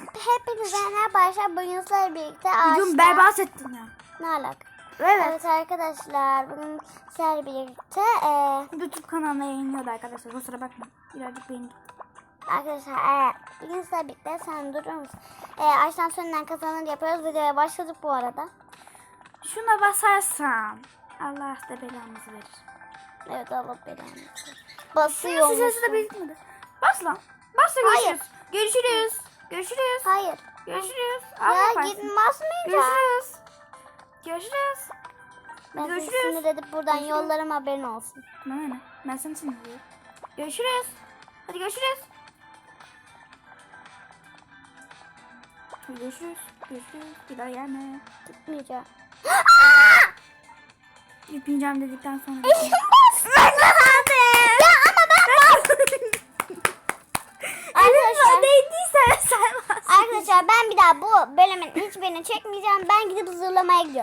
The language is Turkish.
Hepinize merhaba. Bugün sizlerle birlikte Bugün ağaçta... berbat ettin ya. Ne alaka? Evet. Evet arkadaşlar. Bugün sizlerle birlikte e, YouTube kanalına yayınlıyordu arkadaşlar. Kusura bakma. Birazcık benim. arkadaşlar e, bugün sizlerle birlikte sen durur musun? E, ağaçtan sönülen kazanır yapıyoruz. Videoya başladık bu arada. Şuna basarsam Allah da belamızı verir. Evet Allah versin. Şunun Basıyor sesi de musun? bitmedi. Bas lan. Bas da Hayır. görüşürüz. Görüşürüz. Görüşürüz. Hayır. Görüşürüz. Al Ya yaparsın. git basmayacağım. Görüşürüz. Görüşürüz. Ben seni Görüşürüz. sinir edip buradan Görüşürüz. yollarım haberin olsun. Ne? Ben seni sinirliyim. Görüşürüz. Hadi görüşürüz. Hadi görüşürüz. Görüşürüz. Bir daha gelme. Gitmeyeceğim. Gitmeyeceğim dedikten sonra. Eşim bastı. Ya ama ben Arkadaşlar, değdiyse sen. arkadaşlar ben bir daha bu bölümün hiçbirini çekmeyeceğim. Ben gidip zırlamaya gidiyorum.